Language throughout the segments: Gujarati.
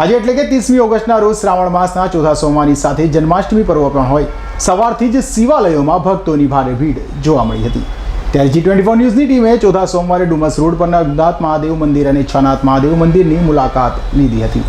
આજે એટલે કે ત્રીસમી ઓગસ્ટના રોજ શ્રાવણ માસના ચોથા સોમવારની સાથે જન્માષ્ટમી પર્વ પણ હોય. સવારથી જ શિવાલયોમાં ભક્તોની ભારે ભીડ જોવા મળી હતી. ત્યારે જી ટ્વેન્ટી ફોર ન્યૂઝની ટીમે ચોથા સોમવારે ડુમસ રોડ પરના વિનાથ મહાદેવ મંદિર અને છનાથ મહાદેવ મંદિરની મુલાકાત લીધી હતી.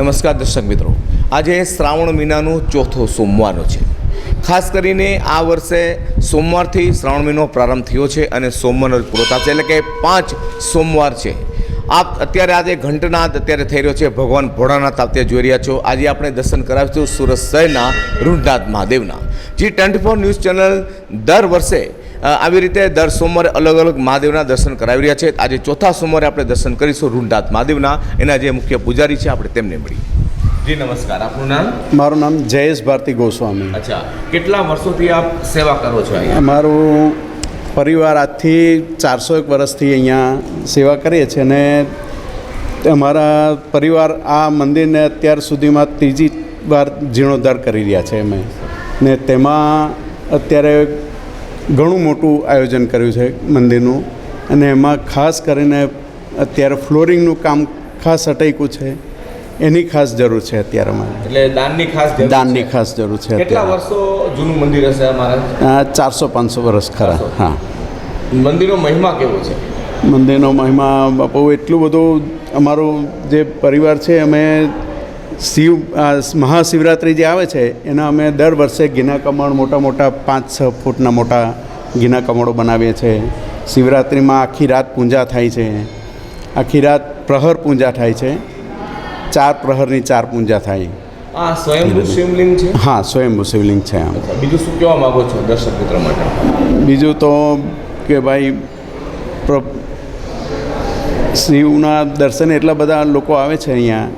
નમસ્કાર દર્શક મિત્રો. આજે શ્રાવણ મહિનાનો ચોથો સોમવારનો છે. ખાસ કરીને આ વર્ષે સોમવારથી શ્રાવણ મહિનો પ્રારંભ થયો છે અને સોમવારનો પૂરો થશે એટલે કે પાંચ સોમવાર છે. આપ અત્યારે આજે ઘંટનાદ અત્યારે થઈ રહ્યો છે. ભગવાન ભોળાનાથ આપ ત્યાં જોઈ રહ્યા છો. આજે આપણે દર્શન કરાવીશું સુરત શહેરના રૂંઢનાથ મહાદેવના. જે ટ્વેન્ટી ફોર ન્યૂઝ ચેનલ દર વર્ષે આવી રીતે દર સોમવારે અલગ અલગ મહાદેવના દર્શન કરાવી રહ્યા છે. આજે ચોથા સોમવારે આપણે દર્શન કરીશું રૂંઢનાથ મહાદેવના. એના જે મુખ્ય પૂજારી છે આપણે તેમને મળી જી નમસ્કાર. આપનું નામ? મારું નામ જયેશ ભારતી ગોસ્વામી. અચ્છા. કેટલા વર્ષોથી આપ સેવા કરો છો અહીંયા? મારું પરિવાર આજથી ચારસો એક વર્ષથી અહીંયા સેવા કરીએ છીએ અને અમારા પરિવાર આ મંદિરને અત્યાર સુધીમાં ત્રીજી વાર જીર્ણોદ્ધાર કરી રહ્યા છે અમે ને તેમાં અત્યારે ઘણું મોટું આયોજન કર્યું છે મંદિરનું. અને એમાં ખાસ કરીને અત્યારે ફ્લોરિંગનું કામ ખાસ અટક્યું છે. એની ખાસ જરૂર છે અત્યારે અમારે. એટલે દાનની ખાસ જરૂર દાનની ખાસ જરૂર છે કેટલા વર્ષો જૂનું મંદિર હશે અમારા? ચારસો પાંચસો વર્ષ ખરા હા. મંદિરનો મહિમા કેવો છે? મંદિરનો મહિમા બાપુ એટલું બધું અમારું જે પરિવાર છે અમે શિવ મહાશિવરાત્રિ જે આવે છે એના અમે દર વર્ષે ગીના કમળ મોટા મોટા પાંચ છ ફૂટના મોટા ગીના કમળો બનાવીએ છીએ શિવરાત્રિમાં આખી રાત પૂજા થાય છે. આખી રાત પ્રહર પૂજા થાય છે. ચાર પ્રહરની ચાર પૂજા થાય. આ સ્વયંભૂ શિવલિંગ છે? હા સ્વયંભૂ શિવલિંગ છે આમ. બીજું શું કહેવા માગો છો દર્શક મિત્ર માટે? બીજું તો કે ભાઈ શિવના દર્શને એટલા બધા લોકો આવે છે અહીંયા.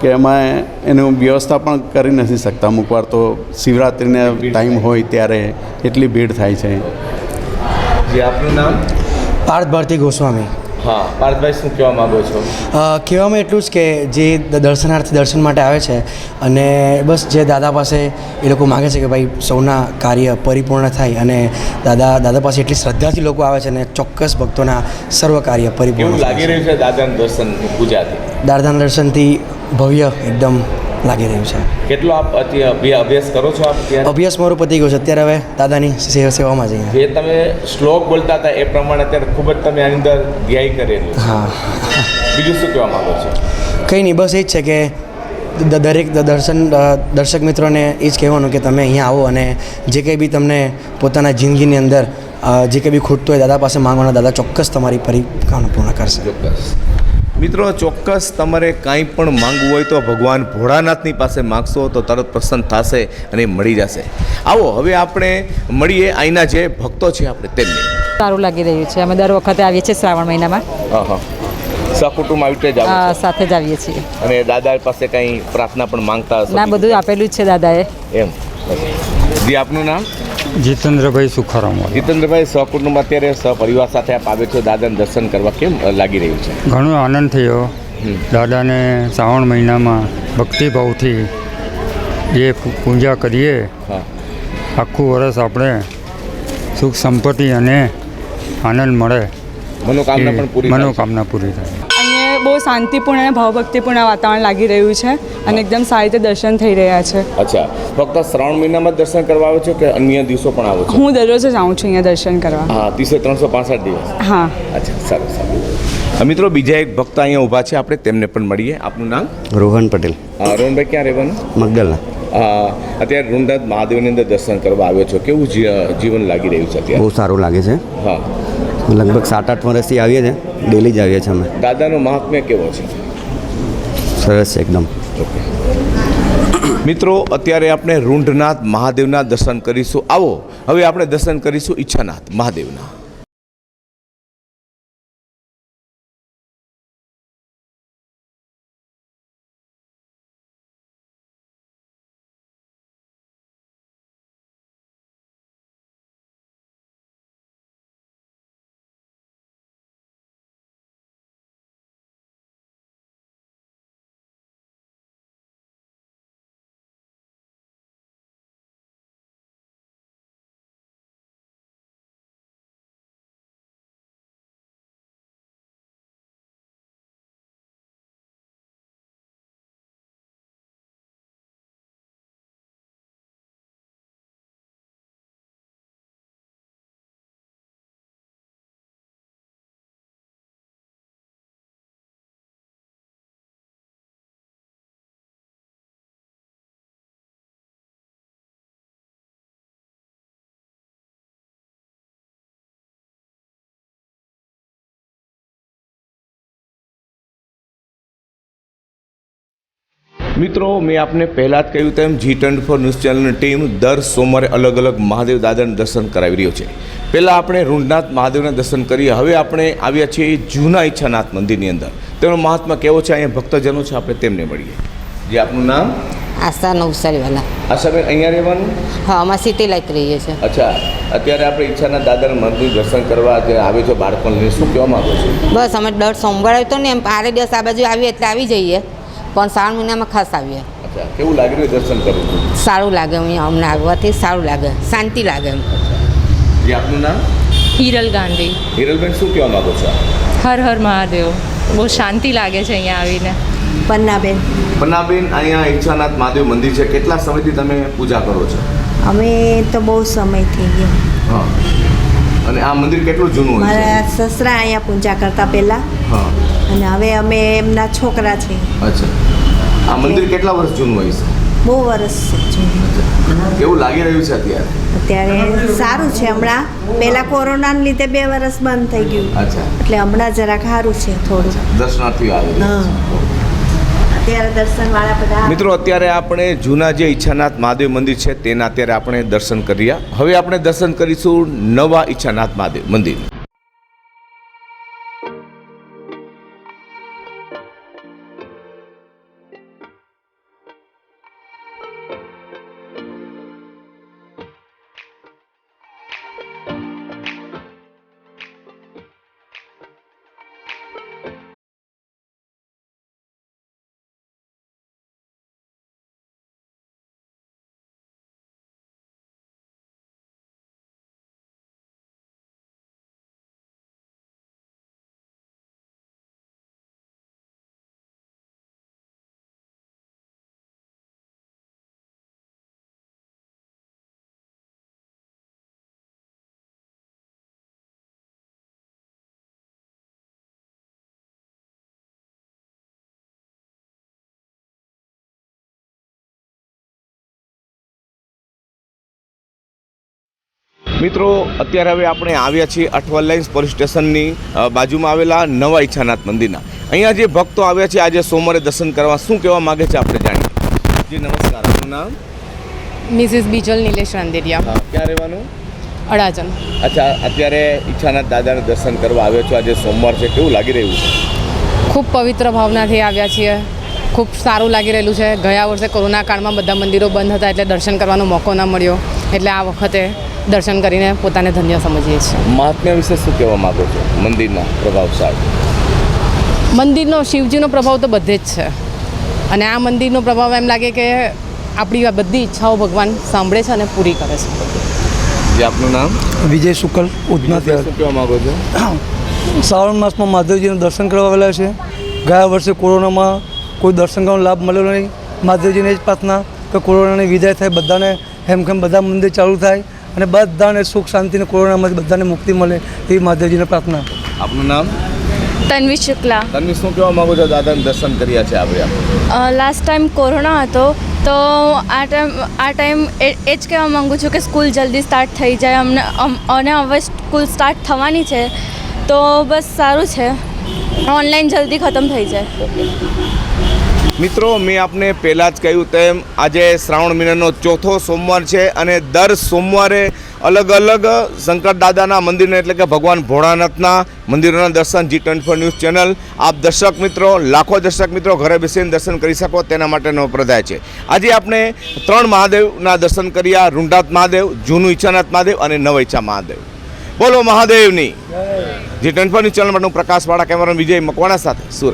કે એમાં એનું વ્યવસ્થા પણ કરી નથી શકતા. અમુક વાર તો શિવરાત્રિને ટાઈમ હોય ત્યારે એટલી ભીડ થાય છે. જે આપનું નામ? પાર્થ ભારતી ગોસ્વામી. હા પાર્થભાઈ શું કહેવા માગો છો? કહેવામાં એટલું જ કે જે દર્શનાર્થી દર્શન માટે આવે છે અને બસ જે દાદા પાસે એ લોકો માગે છે કે ભાઈ સૌના કાર્ય પરિપૂર્ણ થાય અને દાદા દાદા પાસે એટલી શ્રદ્ધાથી લોકો આવે છે અને ચોક્કસ ભક્તોના સર્વ કાર્ય પરિપૂર્ણ લાગી રહ્યું છે દાદાના દર્શન પૂજાથી? દાદાના દર્શનથી ભવ્ય એકદમ લાગી રહ્યું છે. કેટલો આપ અભ્યાસ કરો છો આપ અત્યારે? અભ્યાસ મારો પતી ગયો છે. અત્યારે હવે દાદાની સેવા સેવામાં જઈએ જે તમે શ્લોક બોલતા હતા એ પ્રમાણે અત્યારે ખૂબ જ તમે આની અંદર ધ્યાય કરેલું હા. બીજું શું કહેવા માંગો છો? કંઈ નહીં બસ એ જ છે કે દરેક દર્શન દર્શક મિત્રોને એ જ કહેવાનું કે તમે અહીંયા આવો અને જે કંઈ બી તમને પોતાના જિંદગીની અંદર જે કંઈ બી ખૂટતું હોય દાદા પાસે માંગવાના દાદા ચોક્કસ તમારી પરિકામના પૂર્ણ કરશે. ચોક્કસ. મિત્રો ચોક્કસ તમારે કાંઈ પણ માંગવું હોય તો ભગવાન ભોળાનાથની પાસે માગશો તો તરત પ્રસન્ન થશે અને મળી જશે. આવો હવે આપણે મળીએ અહીંના જે ભક્તો છે આપણે તેમને. સારું લાગી રહ્યું છે. અમે દર વખતે આવીએ છીએ શ્રાવણ મહિનામાં. હા હા. સકુટુંબ આવી રીતે સાથે જ આવીએ છીએ. અને દાદા પાસે કંઈ પ્રાર્થના પણ માંગતા ના બધું આપેલું જ છે દાદાએ. એમ. જી આપનું નામ? જીતેન્દ્રભાઈ સુખારામ જીતેન્દ્રભાઈ સહકુટુંબ અત્યારે સહપરિવાર સાથે આપ આવે છો. દાદાને દર્શન કરવા કેમ લાગી રહ્યું છે? ઘણો આનંદ થયો. દાદાને શ્રાવણ મહિનામાં ભક્તિભાવથી એ પૂજા કરીએ આખું વર્ષ આપણે સુખ સંપત્તિ અને આનંદ મળે. મનોકામના પણ પૂરી મનોકામના પૂરી થાય બહુ શાંતિપૂર્ણ અને ભાવભક્તિપૂર્ણ વાતાવરણ લાગી રહ્યું છે અને એકદમ સારી રીતે દર્શન થઈ રહ્યા છે. અચ્છા. ફક્ત શ્રાવણ મહિનામાં દર્શન કરવા આવો છો કે અન્ય દિવસો પણ આવો છો? હું દરરોજ જ આવું છું અહીંયા દર્શન કરવા. હા ત્રીસો ત્રણસો પાસઠ દિવસ. હા. અચ્છા સારું સારું. મિત્રો બીજા એક ભક્ત અહીંયા ઊભા છે. આપણે તેમને પણ મળીએ. આપનું નામ? રોહન પટેલ. હા, રોહનભાઈ ક્યાં રહેવાનું? મગલના. હા અત્યારે રૂંડાત મહાદેવની અંદર દર્શન કરવા આવ્યો છો. કેવું જી- જીવન લાગી રહ્યું છે અત્યારે? બહુ સારું લાગે છે. હા. લગભગ સાત આઠ વર્ષથી આવીએ છીએ. ડેલી જ આવીએ છીએ અમે. દાદાનો મહાત્મ્ય કેવો છે? સરસ છે એકદમ. મિત્રો અત્યારે આપણે રૂંઢનાથ મહાદેવના દર્શન કરીશું. આવો હવે આપણે દર્શન કરીશું ઈચ્છાનાથ મહાદેવના. મિત્રો મેં આપને પહેલાં જ કહ્યું તેમ જી ટ્વેન્ટી ફોર ન્યૂઝ ચેનલની ટીમ દર સોમવારે અલગ અલગ મહાદેવ દાદાના દર્શન કરાવી રહ્યો છે. પહેલાં આપણે રૂંઢનાથ મહાદેવના દર્શન કરીએ હવે આપણે આવ્યા છીએ જૂના ઈચ્છાનાથ મંદિરની અંદર. તેનો મહાત્મા કેવો છે? અહીંયા ભક્તજનો છે આપણે તેમને મળીએ. જે આપનું નામ? આશા નવસારીવાલા. આશાબેન અહીંયા રહેવાનું? હા અમારે સિટી લાઈટ રહીએ છીએ. અચ્છા અત્યારે આપણે ઈચ્છાના દાદાના મંદિર દર્શન કરવા જે આવે છે બાળકોને શું કહેવા માંગો છો? બસ અમે દર સોમવારે તો ને એમ આરે દિવસ આ બાજુ આવીએ એટલે આવી જઈએ. પણ શ્રાવણ મહિનામાં ખાસ આવીએ. કેવું લાગે દર્શન કરવું? સારું લાગે અહીંયા અમને આવવાથી સારું લાગે શાંતિ લાગે એમ. જે આપનું નામ? હિરલ ગાંધી. હિરલબેન શું કહેવા માંગો છો? હર હર મહાદેવ. બહુ શાંતિ લાગે છે અહીંયા આવીને. પન્નાબેન. પન્નાબેન અહીંયા ઈચ્છાનાથ મહાદેવ મંદિર છે. કેટલા સમયથી તમે પૂજા કરો છો? અમે તો બહુ સમય થઈ ગયો. હા. અને આ મંદિર કેટલું જૂનું મારા સસરા અહીંયા પૂજા કરતા પહેલાં. હા. અને હવે અમે એમના છોકરા છે. અચ્છા. આ મંદિર કેટલા વર્ષ જૂનું હોય છે? બહુ વર્ષ છે કેવું લાગી રહ્યું છે અત્યારે? અત્યારે સારું છે હમણાં. પહેલાં કોરોનાને લીધે બે વર્ષ બંધ થઈ ગયું. અચ્છા. એટલે હમણાં જરાક સારું છે થોડું. દર્શનાર્થીઓ આવે હા. અત્યારે દર્શનવાળા બધા મિત્રો અત્યારે આપણે જૂના જે ઈચ્છાનાથ મહાદેવ મંદિર છે તેના અત્યારે આપણે દર્શન કર્યા હવે આપણે દર્શન કરીશું નવા ઈચ્છાનાથ મહાદેવ મંદિર. મિત્રો અત્યારે હવે આપણે આવ્યા છીએ અઠવા લાઇન્સ પોલીસ સ્ટેશનની બાજુમાં આવેલા નવા ઈચ્છાનાથ મંદિરના. અહીંયા જે ભક્તો આવ્યા છે આજે સોમવારે દર્શન કરવા શું કહેવા માગે છે આપણે જાણીએ. જી નમસ્કાર. આપનું નામ? મિસિસ બીજલ નિલેશ રાંદેરિયા. ક્યાં રહેવાનું? અડાજન અચ્છા અત્યારે ઈચ્છાનાથ દાદાને દર્શન કરવા આવ્યો છો. આજે સોમવાર છે. કેવું લાગી રહ્યું? છે ખૂબ પવિત્ર ભાવનાથી આવ્યા છીએ. ખૂબ સારું લાગી રહેલું છે. ગયા વર્ષે કોરોના કાળમાં બધા મંદિરો બંધ હતા એટલે દર્શન કરવાનો મોકો ન મળ્યો. એટલે આ વખતે દર્શન કરીને પોતાને ધન્ય સમજીએ છીએ. મહાત્મ્ય વિશે શું કહેવા માગો છો? મંદિરના પ્રભાવશાળી મંદિરનો શિવજીનો પ્રભાવ તો બધે જ છે. અને આ મંદિરનો પ્રભાવ એમ લાગે કે આપણી આ બધી ઈચ્છાઓ ભગવાન સાંભળે છે અને પૂરી કરે છે. જે આપનું નામ? વિજય શુકલ ઉધના શું કહેવા માગો છો? શ્રાવણ માસમાં મહાદેવજીનું દર્શન કરવા આવેલા છે. ગયા વર્ષે કોરોનામાં કોઈ દર્શન કરવાનો લાભ મળેલો નહીં. મહાદેવજીને જ પ્રાર્થના કે કોરોનાની વિદાય થાય બધાને હેમખેમ બધા મંદિર ચાલુ થાય અને બધાને સુખ શાંતિને કોરોનામાંથી બધાને મુક્તિ મળે એવી મહાદેવજીને પ્રાર્થના. આપનું નામ? તન્વી શુક્લા. તન્વી શું કહેવા માગો છો? દાદાને દર્શન કર્યા છે આપણે લાસ્ટ ટાઈમ કોરોના હતો તો આ ટાઈમ આ ટાઈમ એ એ જ કહેવા માગું છું કે સ્કૂલ જલ્દી સ્ટાર્ટ થઈ જાય. અમને અને હવે સ્કૂલ સ્ટાર્ટ થવાની છે તો બસ સારું છે. ઓનલાઈન જલ્દી ખતમ થઈ જાય. મિત્રો, મેં આપને પહેલાં જ કહ્યું તેમ, આજે શ્રાવણ મહિનાનો ચોથો સોમવાર છે અને દર સોમવારે અલગ અલગ શંકર દાદાના મંદિરને, એટલે કે ભગવાન ભોળાનાથના મંદિરોના દર્શન, G twenty four news channel. આપ દર્શક મિત્રો, લાખો દર્શક મિત્રો ઘરે બેસીને દર્શન કરી શકો, તેના માટેનો પ્રદાય છે. આજે આપણે ત્રણ મહાદેવના દર્શન કર્યા, રૂંઢાત મહાદેવ, જૂનું ઈચ્છાનાથ મહાદેવ અને નવ ઈચ્છા મહાદેવ. બોલો મહાદેવની. જે ટ્વેન્ટી ફોર ચેનલ માટે હું પ્રકાશવાળા કેમેરા વિજય મકવાણા સાથે. સુરત.